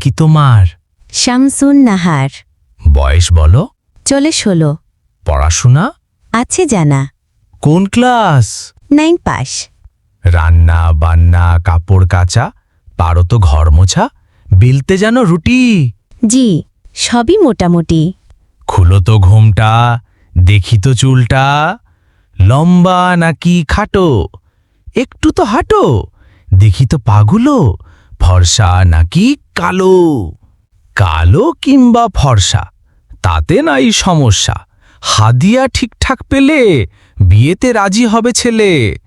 কি তোমার? শামসুন নাহার। বয়স বলো। চলে ষোলো। পড়াশোনা? আছে জানা। কোন ক্লাস? Nine pass. রান্না বান্না কাপড় কাচা পারো তো ঘর মোছা বিলতে যেন রুটি? জি সবই মোটামুটি। খুলো তো ঘুমটা দেখি তো চুলটা। লম্বা নাকি খাটো? একটু তো হাঁটো দেখি তো পাগুলো ফর্সা নাকি কালো? কালো কিংবা ফর্সা, তাতে নাই সমস্যা। হাদিয়া ঠিকঠাক পেলে বিয়েতে রাজি হবে ছেলে।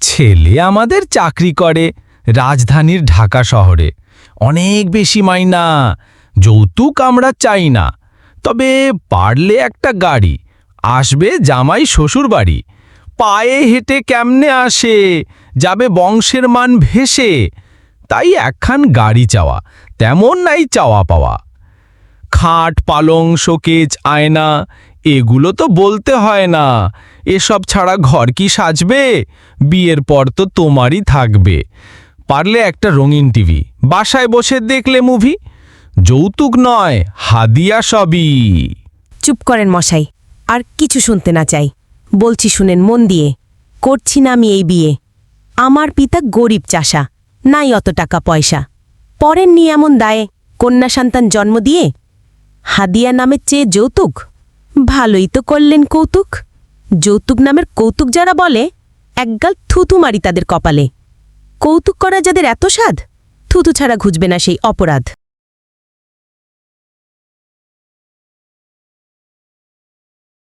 ছেলে আমাদের চাকরি করে রাজধানীর ঢাকা শহরে। অনেক বেশি মাইনা, যৌতুক আমরা চাই না। তবে পারলে একটা গাড়ি, আসবে জামাই শ্বশুর বাড়ি। পায়ে হেঁটে কেমনে আসে, যাবে বংশের মান ভেসে। তাই একখান গাড়ি চাওয়া, তেমন নাই চাওয়া পাওয়া। খাট, পালং, শোকেজ, আয়না, এগুলো তো বলতে হয় না। এসব ছাড়া ঘর কি সাজবে? বিয়ের পর তো তোমারই থাকবে। পারলে একটা রঙিন টিভি, বাসায় বসে দেখলে মুভি যৌতুক নয়, হাদিয়া সবই। চুপ করেন মশাই, আর কিছু শুনতে না চাই। বলছি শুনেন, মন দিয়ে। করছি না আমি এই বিয়ে। আমার পিতা গরিব চাষা। নাই অত টাকা পয়সা। পরের নিয়ে এমন দায়ে কন্যা সন্তান জন্ম দিয়ে হাদিয়া নামের চেয়ে যৌতুক? ভালোই তো করলেন কৌতুক। যৌতুক নামের কৌতুক যারা বলে, একগাল থুতু মারি তাদের কপালে। কৌতুক করা যাদের এত স্বাদ, থুতু ছাড়া ঘুজবে না সেই অপরাধ।